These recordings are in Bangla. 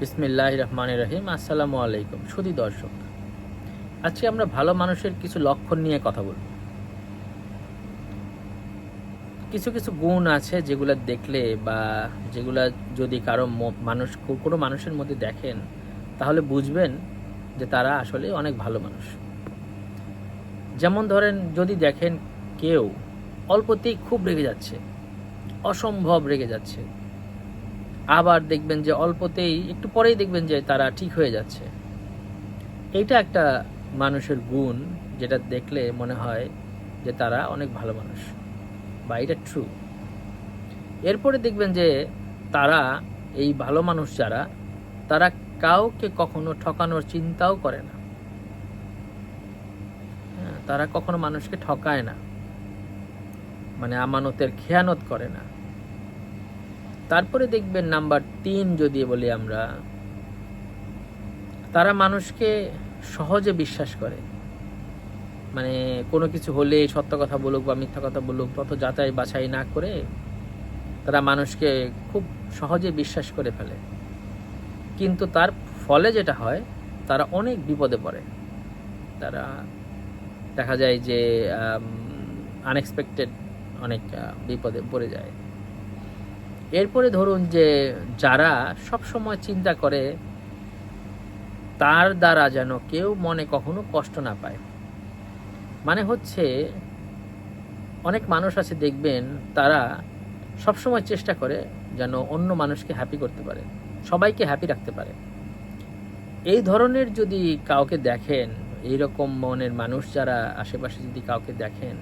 বিসমিল্লাহ রহমান রহিম, আসসালামু আলাইকুম। সুদী দর্শক, আজকে আমরা ভালো মানুষের কিছু লক্ষণ নিয়ে কথা বলব। কিছু কিছু গুণ আছে যেগুলো দেখলে বা যেগুলা যদি কারও মানুষ, কোনো মানুষের মধ্যে দেখেন, তাহলে বুঝবেন যে তারা আসলে অনেক ভালো মানুষ। যেমন ধরেন, যদি দেখেন কেউ অল্পতেই খুব রেগে যাচ্ছে, অসম্ভব রেগে যাচ্ছে আবার দেখবেন যে অল্পতেই একটু পরেই দেখবেন যে তারা ঠিক হয়ে যাচ্ছে। এটা একটা মানুষের গুণ যেটা দেখলে মনে হয় যে তারা অনেক ভালো মানুষ। বা এটা ট্রু এরপরে দেখবেন যে তারা এই ভালো মানুষ যারা তারা কাউকে কখনো ঠকানোর চিন্তাও করে না। হ্যাঁ, তারা কখনো মানুষকে ঠকায় না। মানে আমানতের খেয়ানত করে না। তারপরে দেখবেন নাম্বার তিন যদি বলি আমরা, তারা মানুষকে সহজে বিশ্বাস করে। মানে কোনো কিছু হলে সত্য কথা বলুক বা মিথ্যা কথা বলুক, তত যাচাই বাছাই না করে তারা মানুষকে খুব সহজে বিশ্বাস করে ফেলে। কিন্তু তার ফলে যেটা হয়, তারা অনেক বিপদে পড়ে। তারা দেখা যায় যে আনএক্সপেক্টেড অনেক বিপদে পড়ে যায়। এরপরে ধরুন যে যারা সব সময় চিন্তা করে, তার দ্বারা যেন কেউ মনে কখনো কষ্ট না পায়। মানে হচ্ছে, অনেক মানুষ আছে দেখবেন, তারা সব সময় চেষ্টা করে যেন অন্য মানুষকে হ্যাপি করতে পারে, সবাইকে হ্যাপি রাখতে পারে। এই ধরনের যদি কাউকে দেখেন, এইরকম মনের মানুষ যারা আশেপাশে যদি কাউকে দেখেন,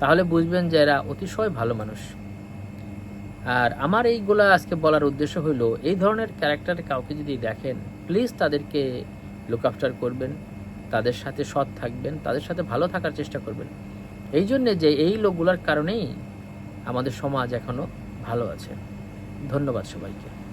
তাহলে বুঝবেন যে এরা অতিশয় ভালো মানুষ। আর আমার এইগুলা আজকে বলার উদ্দেশ্য হলো এই ধরনের ক্যারেক্টার কাউকে যদি দেখেন প্লিজ তাদেরকে লুক আফটার করবেন, তাদের সাথে সৎ থাকবেন, তাদের সাথে ভালো থাকার চেষ্টা করবেন। এই জন্যে যে এই লোকগুলোর কারণেই আমাদের সমাজ এখনও ভালো আছে। ধন্যবাদ সবাইকে।